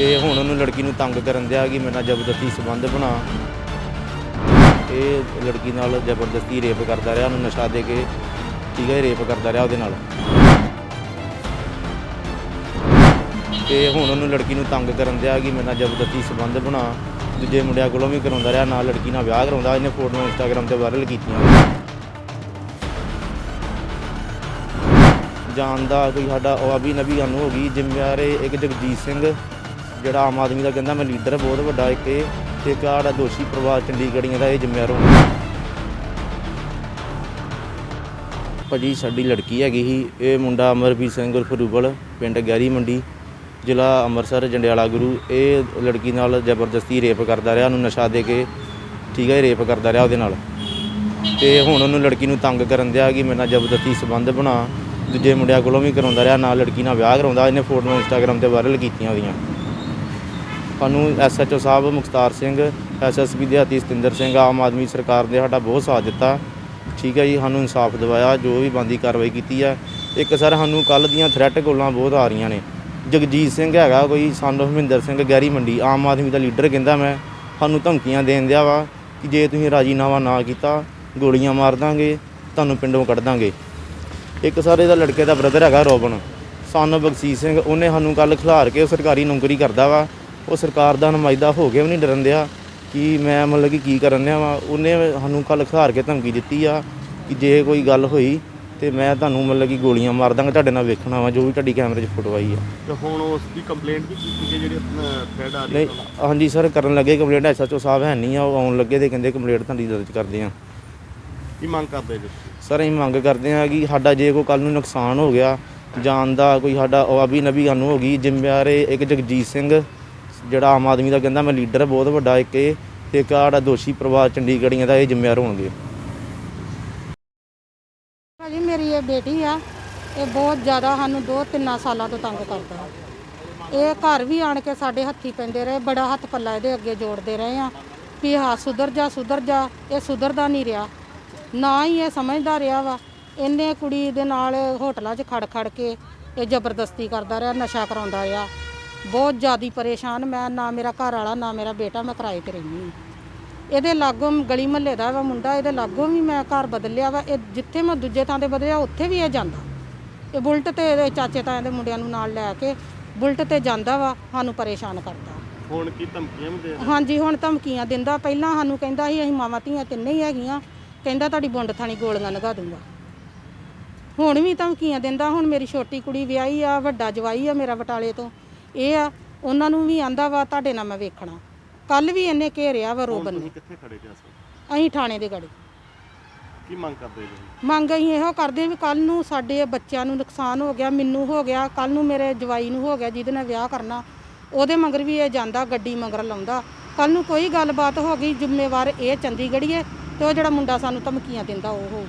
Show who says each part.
Speaker 1: ਤੇ ਹੁਣ ਉਹਨੂੰ ਲੜਕੀ ਨੂੰ ਤੰਗ ਕਰਨ ਦਿਆ ਕਿ ਮੇਰੇ ਨਾਲ ਜ਼ਬਰਦਸਤੀ ਸੰਬੰਧ ਬਣਾ। ਇਹ ਲੜਕੀ ਨਾਲ ਜ਼ਬਰਦਸਤੀ ਰੇਪ ਕਰਦਾ ਰਿਹਾ, ਉਹਨੂੰ ਨਸ਼ਾ ਦੇ ਕੇ ਠੀਕ ਹੈ ਰੇਪ ਕਰਦਾ ਰਿਹਾ ਉਹਦੇ ਨਾਲ। ਤੇ ਹੁਣ ਉਹਨੂੰ ਲੜਕੀ ਨੂੰ ਤੰਗ ਕਰਨ ਦਿਆ ਕਿ ਮੇਰੇ ਨਾਲ ਜ਼ਬਰਦਸਤੀ ਸੰਬੰਧ ਬਣਾ। ਦੂਜੇ ਮੁੰਡਿਆਂ ਕੋਲੋਂ ਵੀ ਕਰਾਉਂਦਾ ਰਿਹਾ, ਨਾਲ ਲੜਕੀ ਨਾਲ ਵਿਆਹ ਕਰਾਉਂਦਾ, ਇਹਨੇ ਫੋਟੋਆਂ ਇੰਸਟਾਗ੍ਰਾਮ ਤੇ ਵਾਇਰਲ ਕੀਤੀਆਂ। ਜਾਣ ਦਾ ਕੋਈ ਸਾਡਾ, ਉਹ ਅਭੀ ਨਬੀ ਸਾਨੂੰ ਹੋ ਗਈ ਜ਼ਿੰਮੇਵਾਰ ਇੱਕ ਜਗਜੀਤ ਸਿੰਘ ਜਿਹੜਾ ਆਮ ਆਦਮੀ ਦਾ ਕਹਿੰਦਾ ਮੈਂ ਲੀਡਰ ਬਹੁਤ ਵੱਡਾ ਇੱਕ ਇਹ, ਤੇ ਇੱਕ ਦੋਸ਼ੀ ਪਰਿਵਾਰ ਚੰਡੀਗੜ੍ਹੀਆਂ ਦਾ ਇਹ ਜ਼ਿੰਮੇਵਾਰ ਹੋਣਾ ਭਾਜੀ, ਸਾਡੀ ਲੜਕੀ ਹੈਗੀ ਸੀ, ਇਹ ਮੁੰਡਾ ਅਮਰਵੀਰ ਸਿੰਘ ਉਰਫ ਰੂਬਲ ਪਿੰਡ ਗੈਰੀ ਮੰਡੀ, ਜ਼ਿਲ੍ਹਾ ਅੰਮ੍ਰਿਤਸਰ, ਜੰਡਿਆਲਾ ਗੁਰੂ। ਇਹ ਲੜਕੀ ਨਾਲ ਜ਼ਬਰਦਸਤੀ ਰੇਪ ਕਰਦਾ ਰਿਹਾ, ਉਹਨੂੰ ਨਸ਼ਾ ਦੇ ਕੇ, ਠੀਕ ਹੈ, ਰੇਪ ਕਰਦਾ ਰਿਹਾ ਉਹਦੇ ਨਾਲ। ਤੇ ਹੁਣ ਉਹਨੂੰ ਲੜਕੀ ਨੂੰ ਤੰਗ ਕਰਨ ਦਿਆ ਕਿ ਮੇਰੇ ਨਾਲ ਜ਼ਬਰਦਸਤੀ ਸੰਬੰਧ ਬਣਾ। ਦੂਜੇ ਮੁੰਡਿਆਂ ਕੋਲੋਂ ਵੀ ਕਰਾਉਂਦਾ ਰਿਹਾ, ਨਾਲ ਲੜਕੀ ਨਾਲ ਵਿਆਹ ਕਰਾਉਂਦਾ, ਇਹਨੇ ਫੋਟੋਆਂ ਇੰਸਟਾਗ੍ਰਾਮ ਤੇ ਵਾਇਰਲ ਕੀਤੀਆਂ ਉਹਦੀਆਂ। ਸਾਨੂੰ ਐਸਐਚਓ ਸਾਹਿਬ ਮੁਖਤਾਰ ਸਿੰਘ, ਐਸਐਸਪੀ ਦਿਹਾਤੀ ਸਤਿੰਦਰ ਸਿੰਘ, ਆਮ ਆਦਮੀ ਸਰਕਾਰ ਨੇ ਸਾਡਾ ਬਹੁਤ ਸਾਥ ਦਿੱਤਾ। ਠੀਕ ਹੈ ਜੀ, ਸਾਨੂੰ ਇਨਸਾਫ ਦਿਵਾਇਆ, ਜੋ ਵੀ ਬੰਦੀ ਕਾਰਵਾਈ ਕੀਤੀ ਹੈ। ਇੱਕ ਸਰ, ਸਾਨੂੰ ਕੱਲ ਦੀਆਂ ਥ੍ਰੈਟ ਕੋਲਾਂ ਬਹੁਤ ਆ ਰਹੀਆਂ ਨੇ। ਜਗਜੀਤ ਸਿੰਘ ਹੈਗਾ ਕੋਈ ਸਾਨੂੰ of ਸਿੰਘ ਗੈਰੀ ਮੰਡੀ, ਆਮ ਆਦਮੀ ਦਾ ਲੀਡਰ ਕਹਿੰਦਾ ਮੈਂ, ਸਾਨੂੰ ਧਮਕੀਆਂ ਦੇਣ ਦਿਆ ਵਾ ਕਿ ਜੇ ਤੁਸੀਂ ਰਾਜੀਨਾਮਾ ਨਾ ਕੀਤਾ, ਗੋਲੀਆਂ ਮਾਰ ਦਾਂਗੇ, ਤੁਹਾਨੂੰ ਪਿੰਡੋਂ ਕੱਢ ਦਾਂਗੇ। ਇੱਕ ਸਰ, ਇਹਦਾ ਲੜਕੇ ਦਾ ਬ੍ਰਦਰ ਹੈਗਾ ਰੋਬਨ। ਸਨ ਬਖਸ਼ੀਸ਼ ਸਿੰਘ, ਉਹਨੇ ਸਾਨੂੰ ਕੱਲ ਖਿਲਾਰ ਕੇ ਸਰਕਾਰੀ ਨੌਕਰੀ ਕਰਦਾ ਵਾ। ਉਹ ਸਰਕਾਰ ਦਾ ਨੁਮਾਇੰਦਾ ਹੋ ਕੇ ਵੀ ਨਹੀਂ ਡਰਨ ਦਿਆ ਕਿ ਮੈਂ ਮਤਲਬ ਕਿ ਕੀ ਕਰਨ ਦਿਆ ਵਾ। ਉਹਨੇ ਸਾਨੂੰ ਕੱਲ ਖਿਲਾਰ ਕੇ ਧਮਕੀ ਦਿੱਤੀ ਆ ਕਿ ਜੇ ਕੋਈ ਗੱਲ ਹੋਈ ਤੇ ਮੈਂ ਤੁਹਾਨੂੰ ਮਤਲਬ ਕਿ ਗੋਲੀਆਂ ਮਾਰ ਦਾਂਗਾ ਤੁਹਾਡੇ ਨਾਲ ਵੇਖਣਾ ਵਾ ਜੋ ਵੀ ਤੁਹਾਡੀ ਕੈਮਰੇ 'ਚ ਫੋਟੋ ਆਈ ਆ।
Speaker 2: ਤੇ ਹੁਣ ਉਸ ਦੀ ਕੰਪਲੇਂਟ ਵੀ ਕੀਤੀ ਗਈ ਜਿਹੜੀ ਥ੍ਰੈਡ ਆ ਰਹੀ
Speaker 1: ਨਹੀਂ
Speaker 2: ਹੈ
Speaker 1: ਹਾਂਜੀ ਸਰ ਕਰਨ ਲੱਗੇ ਕੰਪਲੇਂਟ ਐਸਐਚਓ ਸਾਹਿਬ ਹੈ ਨਹੀਂ ਆ ਉਹ ਆਉਣ ਲੱਗੇ ਤੇ ਕਹਿੰਦੇ ਕੰਪਲੇਂਟ ਤੁਹਾਡੀ ਦਰਜ ਕਰਦੇ ਆ।
Speaker 2: ਕੀ ਮੰਗ ਕਰਦੇ ਜੀ?
Speaker 1: ਸਰ ਅਸੀਂ ਮੰਗ ਕਰਦੇ ਹਾਂ ਕਿ ਸਾਡਾ ਜੇ ਕੋਈ ਕੱਲ ਨੂੰ ਨੁਕਸਾਨ ਹੋ ਗਿਆ ਜਾਨ ਦਾ ਕੋਈ ਸਾਡਾ ਉਹ ਅਭੀ ਨਬੀ ਸਾਨੂੰ ਹੋ ਗਈ ਜ਼ਿੰਮੇਵਾਰ ਇੱਕ ਜਗਜੀਤ ਸਿੰਘ ਜਿਹੜਾ ਆਮ ਆਦਮੀ ਦਾ ਕਹਿੰਦਾ ਮੈਂ ਲੀਡਰ ਬਹੁਤ ਵੱਡਾ ਇੱਕ ਇਹ, ਤੇ ਇੱਕ ਆਹ ਦੋਸ਼ੀ ਪ੍ਰਵਾਸ ਚੰਡੀਗੜ੍ਹੀਆਂ ਦਾ ਇਹ ਜ਼ਿੰਮੇਵਾਰ ਹੋਣਗੇ।
Speaker 3: ਭਾਜੀ, ਮੇਰੀ ਇਹ ਬੇਟੀ ਆ, ਇਹ ਬਹੁਤ ਜ਼ਿਆਦਾ ਸਾਨੂੰ ਦੋ ਤਿੰਨਾਂ ਸਾਲਾਂ ਤੋਂ ਤੰਗ ਕਰਦਾ। ਇਹ ਘਰ ਵੀ ਆਣ ਕੇ ਸਾਡੇ ਹੱਥੀ ਪੈਂਦੇ ਰਹੇ, ਬੜਾ ਹੱਥ ਪੱਲਾ ਇਹਦੇ ਅੱਗੇ ਜੋੜਦੇ ਰਹੇ ਆ, ਵੀ ਹਾਂ, ਸੁਧਰ ਜਾ ਸੁਧਰ ਜਾ, ਇਹ ਸੁਧਰਦਾ ਨਹੀਂ ਰਿਹਾ। ਨਾ ਹੀ ਇਹ ਸਮਝਦਾ ਰਿਹਾ ਵਾ ਇਹਨੇ ਕੁੜੀ ਦੇ ਨਾਲ ਹੋਟਲਾਂ 'ਚ ਖੜ ਖੜ ਕੇ ਇਹ ਜ਼ਬਰਦਸਤੀ ਕਰਦਾ ਰਿਹਾ, ਨਸ਼ਾ ਕਰਾਉਂਦਾ ਰਿਹਾ। ਬਹੁਤ ਜ਼ਿਆਦੀ ਪਰੇਸ਼ਾਨ ਮੈਂ ਨਾ ਮੇਰਾ ਘਰ ਵਾਲਾ ਨਾ ਮੇਰਾ ਬੇਟਾ ਮੈਂ ਕਿਰਾਏ ਤੇ ਰਹਿੰਦੀ ਹਾਂ। ਇਹਦੇ ਲਾਗੋਂ ਗਲੀ ਮਹੱਲੇ ਦਾ ਵਾ ਮੁੰਡਾ ਇਹਦੇ ਲਾਗੋਂ ਵੀ ਮੈਂ ਘਰ ਬਦਲਿਆ ਵਾ। ਇਹ ਜਿੱਥੇ ਮੈਂ ਦੂਜੇ ਥਾਂ ਤੇ ਬਦਲਿਆ ਉੱਥੇ ਵੀ ਇਹ ਜਾਂਦਾ। ਇਹ ਬੁਲਟ ਤੇ ਇਹਦੇ ਚਾਚੇ ਤਾਇਆਂ ਦੇ ਮੁੰਡਿਆਂ ਨੂੰ ਨਾਲ ਲੈ ਕੇ ਬੁਲਟ ਤੇ ਜਾਂਦਾ ਵਾ ਸਾਨੂੰ ਪਰੇਸ਼ਾਨ ਕਰਦਾ।
Speaker 2: ਹੁਣ ਕੀ ਧਮਕੀਆਂ ਵੀ ਦੇ ਰਹੇ?
Speaker 3: ਹਾਂਜੀ ਹੁਣ ਧਮਕੀਆਂ ਦਿੰਦਾ। ਪਹਿਲਾਂ ਸਾਨੂੰ ਕਹਿੰਦਾ ਸੀ ਅਸੀਂ ਮਾਵਾਂ ਧੀਆਂ ਤਿੰਨੇ ਹੀ ਹੈਗੀਆਂ। ਕਹਿੰਦਾ ਤੁਹਾਡੀ ਬੁੰਡ ਥਾਣੀ ਗੋਲੀਆਂ ਲਗਾ ਦੂੰਗਾ। ਹੁਣ ਵੀ ਧਮਕੀਆਂ ਦਿੰਦਾ ਹੁਣ ਮੇਰੀ ਛੋਟੀ ਕੁੜੀ ਵਿਆਹੀ ਆ ਵੱਡਾ ਜਵਾਈ ਆ ਮੇਰਾ ਬਟਾਲੇ ਤੋਂ। ਇਹ ਆ ਉਹਨਾਂ ਨੂੰ ਵੀ ਆਂਦਾ ਵਾ ਤੁਹਾਡੇ ਨਾਲ ਮੈਂ ਵੇਖਣਾ। ਕੱਲ ਵੀ ਇਹਨੇ ਘੇਰਿਆ ਵਾ ਰੋਬਨ ਨੇ।
Speaker 2: ਕਿੱਥੇ ਖੜੇ ਜੀ ਵਕਤ?
Speaker 3: ਅਸੀਂ ਥਾਣੇ ਦੇ ਗੜੇ
Speaker 2: ਕੀ ਮੰਗ ਕਰਦੇ ਜੀ?
Speaker 3: ਮੰਗ ਅਸੀਂ ਇਹੋ ਕਰਦੇ ਵੀ ਕੱਲ ਨੂੰ ਸਾਡੇ ਬੱਚਿਆਂ ਨੂੰ ਨੁਕਸਾਨ ਹੋ ਗਿਆ ਮੈਨੂੰ ਹੋ ਗਿਆ ਕੱਲ ਨੂੰ ਮੇਰੇ ਜਵਾਈ ਨੂੰ ਹੋ ਗਿਆ ਜਿਹਦੇ ਨਾਲ ਵਿਆਹ ਕਰਨਾ ਉਹਦੇ ਮਗਰ ਵੀ ਇਹ ਜਾਂਦਾ ਗੱਡੀ ਮਗਰ ਲਾਉਂਦਾ। ਕੱਲ ਨੂੰ ਕੋਈ ਗੱਲਬਾਤ ਹੋ ਗਈ ਜ਼ਿੰਮੇਵਾਰ ਇਹ ਚੰਡੀਗੜ੍ਹੀਏ ਤੇ ਉਹ ਜਿਹੜਾ ਮੁੰਡਾ ਸਾਨੂੰ ਧਮਕੀਆਂ ਦਿੰਦਾ ਉਹ ਹੋਊ